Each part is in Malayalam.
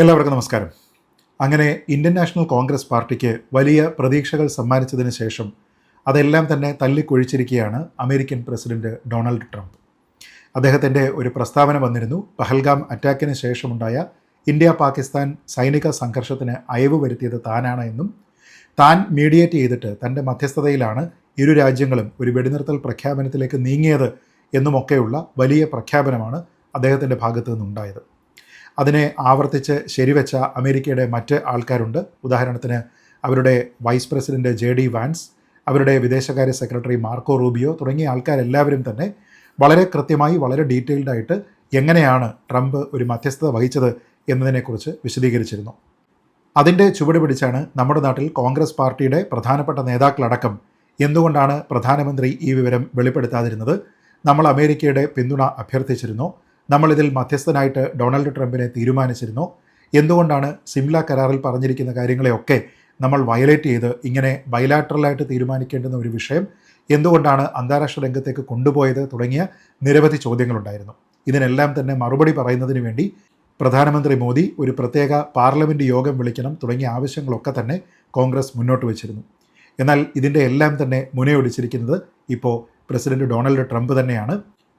എല്ലാവർക്കും നമസ്കാരം. അങ്ങനെ ഇന്ത്യൻ നാഷണൽ കോൺഗ്രസ് പാർട്ടിക്ക് വലിയ പ്രതീക്ഷകൾ സമ്മാനിച്ചതിന് ശേഷം അതെല്ലാം തന്നെ തല്ലിക്കൊഴിച്ചിരിക്കുകയാണ് അമേരിക്കൻ പ്രസിഡന്റ് ഡൊണാൾഡ് ട്രംപ്. അദ്ദേഹത്തിന്റെ ഒരു പ്രസ്താവന വന്നിരുന്നു. പഹൽഗാം അറ്റാക്കിന് ശേഷമുണ്ടായ ഇന്ത്യ പാകിസ്ഥാൻ സൈനിക സംഘർഷത്തിന് അയവ് വരുത്തിയത് താനാണ് എന്നും താൻ മീഡിയേറ്റ് ചെയ്തിട്ട് തന്റെ മധ്യസ്ഥതയിലാണ് ഇരു രാജ്യങ്ങളും ഒരു വെടിനിർത്തൽ പ്രഖ്യാപനത്തിലേക്ക് നീങ്ങിയത് എന്നുമൊക്കെയുള്ള വലിയ പ്രഖ്യാപനമാണ് അദ്ദേഹത്തിന്റെ ഭാഗത്തു നിന്നുണ്ടായത്. അതിനെ ആവർത്തിച്ച് ശരിവെച്ച അമേരിക്കയുടെ മറ്റ് ആൾക്കാരുണ്ട്. ഉദാഹരണത്തിന് അവരുടെ vice president J D Vance അവരുടെ വിദേശകാര്യ സെക്രട്ടറി മാർക്കോ റൂബിയോ തുടങ്ങിയ ആൾക്കാരെല്ലാവരും തന്നെ വളരെ കൃത്യമായി വളരെ ഡീറ്റെയിൽഡായിട്ട് എങ്ങനെയാണ് ട്രംപ് ഒരു മധ്യസ്ഥത വഹിച്ചത് എന്നതിനെക്കുറിച്ച് വിശദീകരിച്ചിരുന്നു. അതിന്റെ ചുവട് പിടിച്ചാണ് നമ്മുടെ നാട്ടിൽ കോൺഗ്രസ് പാർട്ടിയുടെ പ്രധാനപ്പെട്ട നേതാക്കളടക്കം എന്തുകൊണ്ടാണ് പ്രധാനമന്ത്രി ഈ വിവരം വെളിപ്പെടുത്താതിരുന്നത്? നമ്മൾ അമേരിക്കയുടെ പിന്തുണ അഭ്യർത്ഥിച്ചിരുന്നു. നമ്മളിതിൽ മധ്യസ്ഥനായിട്ട് ഡൊണാൾഡ് ട്രംപിനെ തീരുമാനിച്ചിരുന്നു. എന്തുകൊണ്ടാണ് സിംല കരാറിൽ പറഞ്ഞിരിക്കുന്ന കാര്യങ്ങളെയൊക്കെ നമ്മൾ വയലേറ്റ് ചെയ്ത് ഇങ്ങനെ ബൈലാറ്ററലായിട്ട് തീരുമാനിക്കേണ്ടുന്ന ഒരു വിഷയം എന്തുകൊണ്ടാണ് അന്താരാഷ്ട്ര രംഗത്തേക്ക് കൊണ്ടുപോയത് തുടങ്ങിയ നിരവധി ചോദ്യങ്ങളുണ്ടായിരുന്നു. ഇതിനെല്ലാം തന്നെ മറുപടി പറയുന്നതിന് വേണ്ടി പ്രധാനമന്ത്രി മോദി ഒരു പ്രത്യേക പാർലമെന്റ് യോഗം വിളിക്കണം തുടങ്ങിയ ആവശ്യങ്ങളൊക്കെ തന്നെ കോൺഗ്രസ് മുന്നോട്ട് വച്ചിരുന്നു. എന്നാൽ ഇതിന്റെ എല്ലാം തന്നെ മുനയൊടിച്ചിരിക്കുന്നത് ഇപ്പോൾ പ്രസിഡന്റ് ഡൊണാൾഡ് ട്രംപ് തന്നെയാണ്.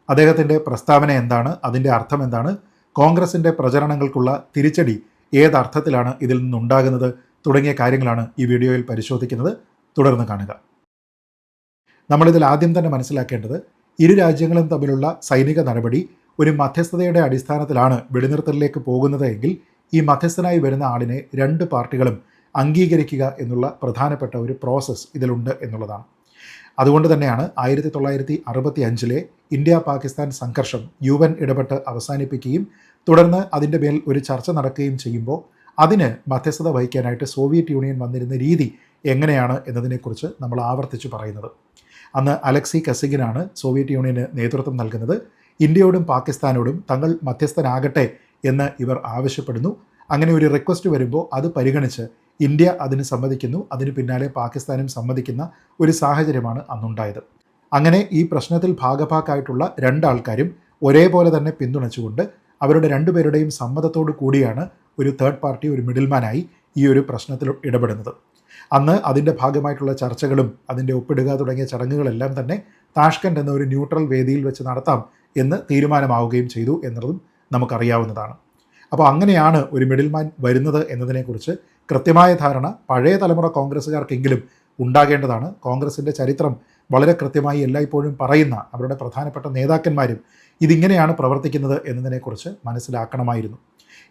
അദ്ദേഹത്തിന്റെ പ്രസ്താവന എന്താണ്? അതിന്റെ അർത്ഥം എന്താണ്? കോൺഗ്രസിന്റെ പ്രചരണങ്ങൾക്കുള്ള തിരിച്ചടി ഏതർത്ഥത്തിലാണ് ഇതിൽ നിന്നുണ്ടാകുന്നത്? തുടങ്ങിയ കാര്യങ്ങളാണ് ഈ വീഡിയോയിൽ പരിശോധിക്കുന്നത്. തുടർന്ന് കാണുക. നമ്മളിതിൽ ആദ്യം തന്നെ മനസ്സിലാക്കേണ്ടത് ഇരു രാജ്യങ്ങളും തമ്മിലുള്ള സൈനിക നടപടി ഒരു മധ്യസ്ഥതയുടെ അടിസ്ഥാനത്തിലാണ് വെടിനിർത്തലിലേക്ക് പോകുന്നത് എങ്കിൽ ഈ മധ്യസ്ഥനായി വരുന്ന ആളിനെ രണ്ട് പാർട്ടികളും അംഗീകരിക്കുക എന്നുള്ള പ്രധാനപ്പെട്ട ഒരു പ്രോസസ്സ് ഇതിലുണ്ട് എന്നുള്ളതാണ്. അതുകൊണ്ട് തന്നെയാണ് ആയിരത്തി തൊള്ളായിരത്തി അറുപത്തി അഞ്ചിലെ ഇന്ത്യ പാകിസ്ഥാൻ സംഘർഷം യു എൻ ഇടപെട്ട് അവസാനിപ്പിക്കുകയും തുടർന്ന് അതിന്റെ മേൽ ഒരു ചർച്ച നടക്കുകയും ചെയ്യുമ്പോൾ അതിന് മധ്യസ്ഥത വഹിക്കാനായിട്ട് സോവിയറ്റ് യൂണിയൻ വന്നിരുന്ന രീതി എങ്ങനെയാണ് എന്നതിനെക്കുറിച്ച് നമ്മൾ ആവർത്തിച്ചു പറയുന്നത്. അന്ന് അലക്സി കസിഗിനാണ് സോവിയറ്റ് യൂണിയന് നേതൃത്വം നൽകുന്നത്. ഇന്ത്യയോടും പാകിസ്ഥാനോടും തങ്ങൾ മധ്യസ്ഥനാകട്ടെ എന്ന് ഇവർ ആവശ്യപ്പെടുന്നു. അങ്ങനെ ഒരു റിക്വസ്റ്റ് വരുമ്പോൾ അത് പരിഗണിച്ച് ഇന്ത്യ അതിന് സമ്മതിക്കുന്നു. അതിന് പിന്നാലെ പാകിസ്ഥാനും സമ്മതിക്കുന്ന ഒരു സാഹചര്യമാണ് അന്നുണ്ടായത്. അങ്ങനെ ഈ പ്രശ്നത്തിൽ ഭാഗഭാക്കായിട്ടുള്ള രണ്ടാൾക്കാരും ഒരേപോലെ തന്നെ പിന്തുണച്ചുകൊണ്ട് അവരുടെ രണ്ടുപേരുടെയും സമ്മതത്തോടു കൂടിയാണ് ഒരു തേർഡ് പാർട്ടി ഒരു മിഡിൽമാനായി ഈ ഒരു പ്രശ്നത്തിൽ ഇടപെടുന്നത്. അന്ന് അതിന്റെ ഭാഗമായിട്ടുള്ള ചർച്ചകളും അതിന്റെ ഒപ്പിടുക തുടങ്ങിയ ചടങ്ങുകളെല്ലാം തന്നെ താഷ്കൻഡ് എന്ന ഒരു ന്യൂട്രൽ വേദിയിൽ വെച്ച് നടത്താം എന്ന് തീരുമാനമാവുകയും ചെയ്തു എന്നുള്ളതും നമുക്കറിയാവുന്നതാണ്. അപ്പോൾ അങ്ങനെയാണ് ഒരു മിഡിൽമാൻ വരുന്നത് എന്നതിനെക്കുറിച്ച് കൃത്യമായ ധാരണ പഴയ തലമുറ കോൺഗ്രസ്സുകാർക്കെങ്കിലും ഉണ്ടാകേണ്ടതാണ്. കോൺഗ്രസിന്റെ ചരിത്രം വളരെ കൃത്യമായി എല്ലായ്പ്പോഴും പറയുന്ന അവരുടെ പ്രധാനപ്പെട്ട നേതാക്കന്മാരും ഇതിങ്ങനെയാണ് പ്രവർത്തിക്കുന്നത് എന്നതിനെക്കുറിച്ച് മനസ്സിലാക്കണമായിരുന്നു.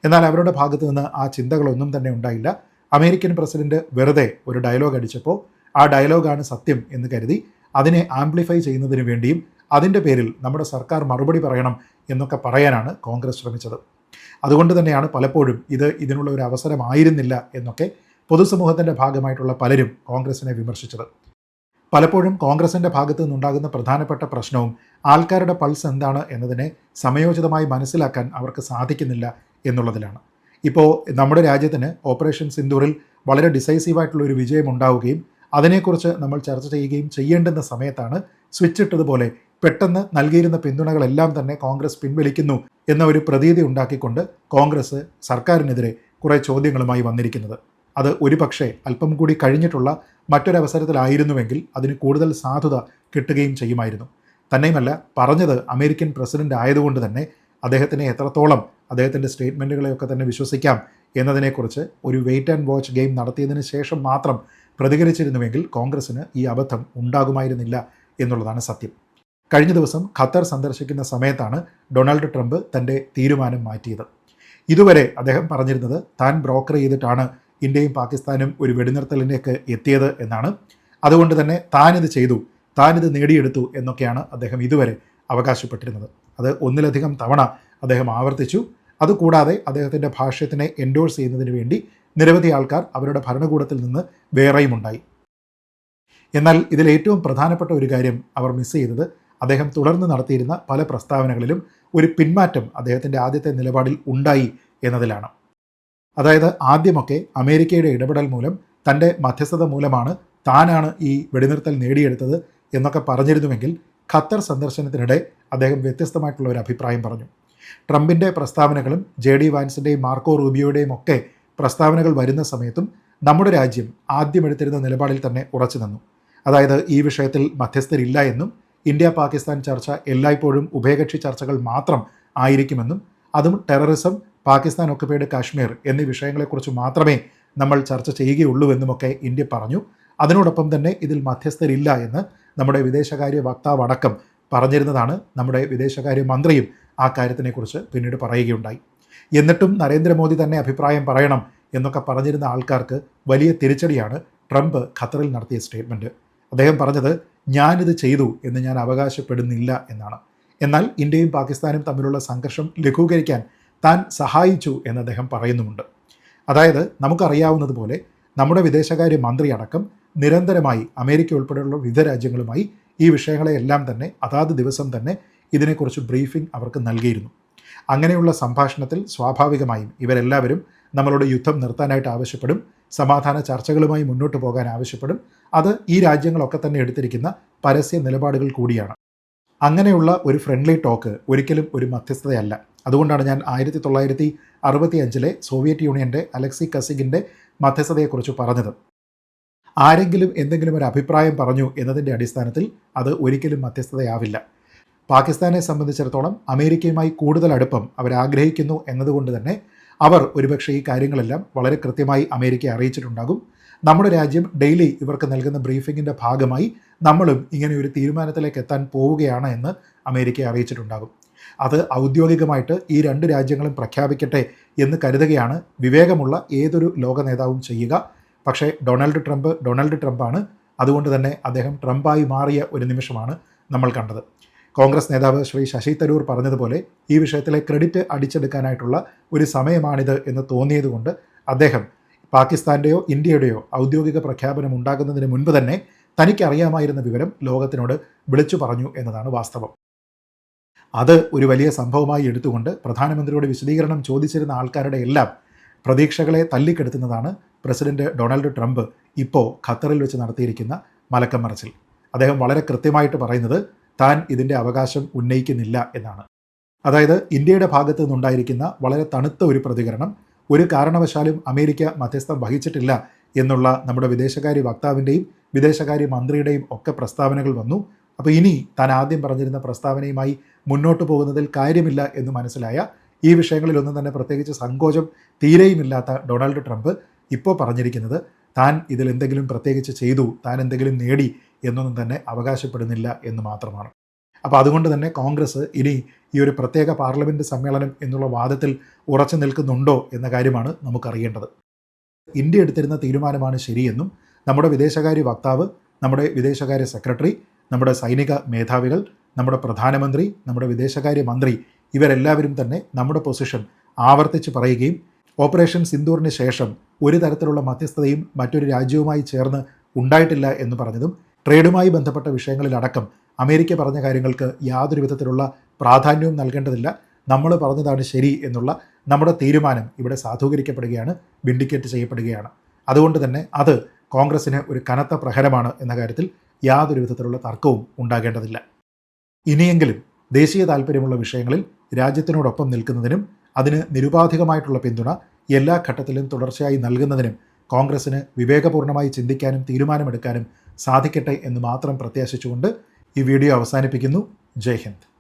എന്നാൽ അവരുടെ ഭാഗത്ത് നിന്ന് ആ ചിന്തകളൊന്നും തന്നെ ഉണ്ടായില്ല. അമേരിക്കൻ പ്രസിഡന്റ് വെറുതെ ഒരു ഡയലോഗ് അടിച്ചപ്പോൾ ആ ഡയലോഗാണ് സത്യം എന്ന് കരുതി അതിനെ ആംപ്ലിഫൈ ചെയ്യുന്നതിന് വേണ്ടിയും അതിന്റെ പേരിൽ നമ്മുടെ സർക്കാർ മറുപടി പറയണം എന്നൊക്കെ പറയാനാണ് കോൺഗ്രസ് ശ്രമിച്ചത്. അതുകൊണ്ട് തന്നെയാണ് പലപ്പോഴും ഇത് ഇതിനുള്ള ഒരു അവസരമായിരുന്നില്ല എന്നൊക്കെ പൊതുസമൂഹത്തിന്റെ ഭാഗമായിട്ടുള്ള പലരും കോൺഗ്രസിനെ വിമർശിച്ചത്. പലപ്പോഴും കോൺഗ്രസിന്റെ ഭാഗത്തു നിന്നുണ്ടാകുന്ന പ്രധാനപ്പെട്ട പ്രശ്നവും ആൾക്കാരുടെ പൾസ് എന്താണ് എന്നതിനെ സമയോചിതമായി മനസ്സിലാക്കാൻ അവർക്ക് സാധിക്കുന്നില്ല എന്നുള്ളതിലാണ്. ഇപ്പോൾ നമ്മുടെ രാജ്യത്തിന് ഓപ്പറേഷൻ സിന്ദൂറിൽ വളരെ ഡിസൈസീവായിട്ടുള്ള ഒരു വിജയം ഉണ്ടാവുകയും അതിനെക്കുറിച്ച് നമ്മൾ ചർച്ച ചെയ്യുകയും ചെയ്യേണ്ടുന്ന സമയത്താണ് സ്വിച്ച് ഇട്ടതുപോലെ പെട്ടെന്ന് നൽകിയിരുന്ന പിന്തുണകളെല്ലാം തന്നെ കോൺഗ്രസ് പിൻവലിക്കുന്നു എന്ന ഒരു പ്രതീതി ഉണ്ടാക്കിക്കൊണ്ട് കോൺഗ്രസ് സർക്കാരിനെതിരെ കുറേ ചോദ്യങ്ങളുമായി വന്നിരിക്കുന്നത്. അത് ഒരുപക്ഷെ അല്പം കൂടി കഴിഞ്ഞിട്ടുള്ള മറ്റൊരവസരത്തിലായിരുന്നുവെങ്കിൽ അതിന് കൂടുതൽ സാധുത കിട്ടുകയും ചെയ്യുമായിരുന്നു. തന്നെയുമല്ല പറഞ്ഞത് അമേരിക്കൻ പ്രസിഡന്റ് ആയതുകൊണ്ട് തന്നെ അദ്ദേഹത്തിനെ എത്രത്തോളം അദ്ദേഹത്തിന്റെ സ്റ്റേറ്റ്മെന്റുകളെയൊക്കെ തന്നെ വിശ്വസിക്കാം എന്നതിനെക്കുറിച്ച് ഒരു വെയിറ്റ് ആൻഡ് വാച്ച് ഗെയിം നടത്തിയതിന് ശേഷം മാത്രം പ്രതികരിച്ചിരുന്നുവെങ്കിൽ കോൺഗ്രസ്സിന് ഈ അബദ്ധം ഉണ്ടാകുമായിരുന്നില്ല എന്നുള്ളതാണ് സത്യം. കഴിഞ്ഞ ദിവസം ഖത്തർ സന്ദർശിക്കുന്ന സമയത്താണ് ഡൊണാൾഡ് ട്രംപ് തന്റെ തീരുമാനം മാറ്റിയത്. ഇതുവരെ അദ്ദേഹം പറഞ്ഞിരുന്നത് താൻ ബ്രോക്കർ ചെയ്തിട്ടാണ് ഇന്ത്യയും പാകിസ്ഥാനും ഒരു വെടിനിർത്തലിനേക്ക് എത്തിയത് എന്നാണ്. അതുകൊണ്ട് തന്നെ താനിത് ചെയ്തു താനിത് നേടിയെടുത്തു എന്നൊക്കെയാണ് അദ്ദേഹം ഇതുവരെ അവകാശപ്പെട്ടിരുന്നത്. അത് ഒന്നിലധികം തവണ അദ്ദേഹം ആവർത്തിച്ചു. അതുകൂടാതെ അദ്ദേഹത്തിന്റെ ഭാഷ്യത്തിനെ എൻഡോഴ്സ് ചെയ്യുന്നതിന് വേണ്ടി നിരവധി ആൾക്കാർ അവരുടെ ഭരണകൂടത്തിൽ നിന്ന് വേറെയും ഉണ്ടായി. എന്നാൽ ഇതിൽ ഏറ്റവും പ്രധാനപ്പെട്ട ഒരു കാര്യം അവർ മിസ് ചെയ്തത് അദ്ദേഹം തുടർന്ന് നടത്തിയിരുന്ന പല പ്രസ്താവനകളിലും ഒരു പിന്മാറ്റം അദ്ദേഹത്തിന്റെ ആദ്യത്തെ നിലപാടിൽ ഉണ്ടായി എന്നതിലാണ്. അതായത് ആദ്യമൊക്കെ അമേരിക്കയുടെ ഇടപെടൽ മൂലം തന്റെ മധ്യസ്ഥത മൂലമാണ് താനാണ് ഈ വെടിനിർത്തൽ നേടിയെടുത്തത് എന്നൊക്കെ പറഞ്ഞിരുന്നുവെങ്കിൽ ഖത്തർ സന്ദർശനത്തിനിടെ അദ്ദേഹം വ്യത്യസ്തമായിട്ടുള്ള ഒരു അഭിപ്രായം പറഞ്ഞു. ട്രംപിന്റെ പ്രസ്താവനകളും ജെ ഡി വാൻസിന്റെയും മാർക്കോ റൂബിയോയുടെയും ഒക്കെ പ്രസ്താവനകൾ വരുന്ന സമയത്തും നമ്മുടെ രാജ്യം ആദ്യം എടുത്തിരുന്ന നിലപാടിൽ തന്നെ ഉറച്ചു നിന്നു. അതായത് ഈ വിഷയത്തിൽ മധ്യസ്ഥരില്ല എന്നും ഇന്ത്യ പാകിസ്ഥാൻ ചർച്ച എല്ലായ്പ്പോഴും ഉഭയകക്ഷി ചർച്ചകൾ മാത്രം ആയിരിക്കുമെന്നും അതും ടെററിസം പാകിസ്ഥാൻ ഒക്കുപൈഡ് കാശ്മീർ എന്നീ വിഷയങ്ങളെക്കുറിച്ച് മാത്രമേ നമ്മൾ ചർച്ച ചെയ്യുകയുള്ളൂ എന്നുമൊക്കെ ഇന്ത്യ പറഞ്ഞു. അതിനോടൊപ്പം തന്നെ ഇതിൽ മധ്യസ്ഥരില്ല എന്ന് നമ്മുടെ വിദേശകാര്യ വക്താവ് അടക്കം പറഞ്ഞിരുന്നതാണ് നമ്മുടെ വിദേശകാര്യ മന്ത്രിയും ആ കാര്യത്തിനെക്കുറിച്ച് പിന്നീട് പറയുകയുണ്ടായി. എന്നിട്ടും നരേന്ദ്രമോദി തന്നെ അഭിപ്രായം പറയണം എന്നൊക്കെ പറഞ്ഞിരുന്ന ആൾക്കാർക്ക് വലിയ തിരിച്ചടിയാണ് ട്രംപ് ഖത്തറിൽ നടത്തിയ സ്റ്റേറ്റ്മെന്റ് അദ്ദേഹം പറഞ്ഞത് ഞാനിത് ചെയ്തു എന്ന് ഞാൻ അവകാശപ്പെടുന്നില്ല എന്നാണ്. എന്നാൽ ഇന്ത്യയും പാകിസ്ഥാനും തമ്മിലുള്ള സംഘർഷം ലഘൂകരിക്കാൻ താൻ സഹായിച്ചു എന്ന് അദ്ദേഹം പറയുന്നുമുണ്ട്. അതായത് നമുക്കറിയാവുന്നതുപോലെ നമ്മുടെ വിദേശകാര്യ മന്ത്രി അടക്കം നിരന്തരമായി അമേരിക്ക ഉൾപ്പെടെയുള്ള വിവിധ രാജ്യങ്ങളുമായി ഈ വിഷയങ്ങളെയെല്ലാം തന്നെ അതാത് ദിവസം തന്നെ ഇതിനെക്കുറിച്ച് ബ്രീഫിംഗ് അവർക്ക് നൽകിയിരുന്നു. അങ്ങനെയുള്ള സംഭാഷണത്തിൽ സ്വാഭാവികമായും ഇവരെല്ലാവരും നമ്മളോട് യുദ്ധം നിർത്താനായിട്ട് ആവശ്യപ്പെടും. സമാധാന ചർച്ചകളുമായി മുന്നോട്ട് പോകാൻ ആവശ്യപ്പെടും. അത് ഈ രാജ്യങ്ങളൊക്കെ തന്നെ എടുത്തിരിക്കുന്ന പരസ്യ നിലപാടുകൾ കൂടിയാണ്. അങ്ങനെയുള്ള ഒരു ഫ്രണ്ട്ലി ടോക്ക് ഒരിക്കലും ഒരു മധ്യസ്ഥതയല്ല. അതുകൊണ്ടാണ് ഞാൻ ആയിരത്തി തൊള്ളായിരത്തി അറുപത്തി അഞ്ചിലെ സോവിയറ്റ് യൂണിയന്റെ അലക്സി കസിഗിന്റെ മധ്യസ്ഥതയെക്കുറിച്ച് പറഞ്ഞത്. ആരെങ്കിലും എന്തെങ്കിലും ഒരു അഭിപ്രായം പറഞ്ഞു എന്നതിന്റെ അടിസ്ഥാനത്തിൽ അത് ഒരിക്കലും മധ്യസ്ഥതയാവില്ല. പാകിസ്ഥാനെ സംബന്ധിച്ചിടത്തോളം അമേരിക്കയുമായി കൂടുതൽ അടുപ്പം അവരാഗ്രഹിക്കുന്നു എന്നതുകൊണ്ട് തന്നെ അവർ ഒരുപക്ഷെ ഈ കാര്യങ്ങളെല്ലാം വളരെ കൃത്യമായി അമേരിക്കയെ അറിയിച്ചിട്ടുണ്ടാകും. നമ്മുടെ രാജ്യം ഡെയിലി ഇവർക്ക് നൽകുന്ന ബ്രീഫിങ്ങിന്റെ ഭാഗമായി നമ്മളും ഇങ്ങനെ ഒരു തീരുമാനത്തിലേക്ക് എത്താൻ പോവുകയാണ് എന്ന് അമേരിക്കയെ അറിയിച്ചിട്ടുണ്ടാകും. അത് ഔദ്യോഗികമായിട്ട് ഈ രണ്ട് രാജ്യങ്ങളും പ്രഖ്യാപിക്കട്ടെ എന്ന് കരുതുകയാണ് വിവേകമുള്ള ഏതൊരു ലോക നേതാവും ചെയ്യുക. പക്ഷേ ഡൊണാൾഡ് ട്രംപ് ഡൊണാൾഡ് ട്രംപാണ്. അതുകൊണ്ട് തന്നെ അദ്ദേഹം ട്രംപായി മാറിയ ഒരു നിമിഷമാണ് നമ്മൾ കണ്ടത്. കോൺഗ്രസ് നേതാവ് ശ്രീ ശശി തരൂർ പറഞ്ഞതുപോലെ ഈ വിഷയത്തിലെ ക്രെഡിറ്റ് അടിച്ചെടുക്കാനായിട്ടുള്ള ഒരു സമയമാണിത് എന്ന് തോന്നിയതുകൊണ്ട് അദ്ദേഹം പാകിസ്ഥാന്റെയോ ഇന്ത്യയുടെയോ ഔദ്യോഗിക പ്രഖ്യാപനം ഉണ്ടാകുന്നതിന് മുൻപ് തന്നെ തനിക്കറിയാമായിരുന്ന വിവരം ലോകത്തിനോട് വിളിച്ചു പറഞ്ഞു എന്നതാണ് വാസ്തവം. അത് ഒരു വലിയ സംഭവമായി എടുത്തുകൊണ്ട് പ്രധാനമന്ത്രിയുടെ വിശദീകരണം ചോദിച്ചിരുന്ന ആൾക്കാരുടെ എല്ലാം പ്രതീക്ഷകളെ തല്ലിക്കെടുത്തുന്നതാണ് പ്രസിഡന്റ് ഡൊണാൾഡ് ട്രംപ് ഇപ്പോൾ ഖത്തറിൽ വെച്ച് നടത്തിയിരിക്കുന്ന മലക്കം മറച്ചിൽ അദ്ദേഹം വളരെ കൃത്യമായിട്ട് പറയുന്നത് താൻ ഇതിന്റെ അവകാശം ഉന്നയിക്കുന്നില്ല എന്നാണ്. അതായത് ഇന്ത്യയുടെ ഭാഗത്തു നിന്നുണ്ടായിരിക്കുന്ന വളരെ തണുത്ത ഒരു പ്രതികരണം ഒരു കാരണവശാലും അമേരിക്ക മധ്യസ്ഥം വഹിച്ചിട്ടില്ല എന്നുള്ള നമ്മുടെ വിദേശകാര്യ വക്താവിന്റെയും വിദേശകാര്യ മന്ത്രിയുടെയും ഒക്കെ പ്രസ്താവനകൾ വന്നു. അപ്പോൾ ഇനി താൻ ആദ്യം പറഞ്ഞിരുന്ന പ്രസ്താവനയുമായി മുന്നോട്ട് പോകുന്നതിൽ കാര്യമില്ല എന്ന് മനസ്സിലായ ഈ വിഷയങ്ങളിലൊന്നും തന്നെ പ്രത്യേകിച്ച് സങ്കോചം തീരെയുമില്ലാത്ത ഡൊണാൾഡ് ട്രംപ് ഇപ്പോൾ പറഞ്ഞിരിക്കുന്നത് താൻ ഇതിൽ എന്തെങ്കിലും പ്രത്യേകിച്ച് ചെയ്തു താൻ എന്തെങ്കിലും നേടി എന്നൊന്നും തന്നെ അവകാശപ്പെടുന്നില്ല എന്ന് മാത്രമാണ്. അപ്പോൾ അതുകൊണ്ട് തന്നെ കോൺഗ്രസ് ഇനി ഈ ഒരു പ്രത്യേക പാർലമെന്റ് സമ്മേളനം എന്നുള്ള വാദത്തിൽ ഉറച്ചു നിൽക്കുന്നുണ്ടോ എന്ന കാര്യമാണ് നമുക്കറിയേണ്ടത്. ഇന്ത്യ എടുത്തിരുന്ന തീരുമാനമാണ് ശരിയെന്നും നമ്മുടെ വിദേശകാര്യ വക്താവ് നമ്മുടെ വിദേശകാര്യ സെക്രട്ടറി നമ്മുടെ സൈനിക മേധാവികൾ നമ്മുടെ പ്രധാനമന്ത്രി നമ്മുടെ വിദേശകാര്യ മന്ത്രി ഇവരെല്ലാവരും തന്നെ നമ്മുടെ പൊസിഷൻ ആവർത്തിച്ച് പറയുകയും ഓപ്പറേഷൻ സിന്ദൂറിന് ശേഷം ഒരു തരത്തിലുള്ള മധ്യസ്ഥതയും മറ്റൊരു രാജ്യവുമായി ചേർന്ന് ഉണ്ടായിട്ടില്ല എന്ന് പറഞ്ഞതും ട്രേഡുമായി ബന്ധപ്പെട്ട വിഷയങ്ങളിലടക്കം അമേരിക്ക പറഞ്ഞ കാര്യങ്ങൾക്ക് യാതൊരു വിധത്തിലുള്ള പ്രാധാന്യവും നൽകേണ്ടതില്ല. നമ്മൾ പറഞ്ഞതാണ് ശരി എന്നുള്ള നമ്മുടെ തീരുമാനം ഇവിടെ സാധൂകരിക്കപ്പെടുകയാണ് വിൻഡിക്കേറ്റ് ചെയ്യപ്പെടുകയാണ്. അതുകൊണ്ട് തന്നെ അത് കോൺഗ്രസ്സിന് ഒരു കനത്ത പ്രഹരമാണ് എന്ന കാര്യത്തിൽ യാതൊരു വിധത്തിലുള്ള തർക്കവും ഉണ്ടാകേണ്ടതില്ല. ഇനിയെങ്കിലും ദേശീയ താല്പര്യമുള്ള വിഷയങ്ങളിൽ രാജ്യത്തിനോടൊപ്പം നിൽക്കുന്നതിനും അതിന് നിരുപാധികമായിട്ടുള്ള പിന്തുണ എല്ലാ ഘട്ടത്തിലും തുടർച്ചയായി നൽകുന്നതിനും കോൺഗ്രസ്സിന് വിവേകപൂർണമായി ചിന്തിക്കാനും തീരുമാനമെടുക്കാനും സാധിക്കട്ടെ എന്ന് മാത്രം പ്രത്യാശിച്ചുകൊണ്ട് ഈ വീഡിയോ അവസാനിപ്പിക്കുന്നു. ജയ് ഹിന്ദ്.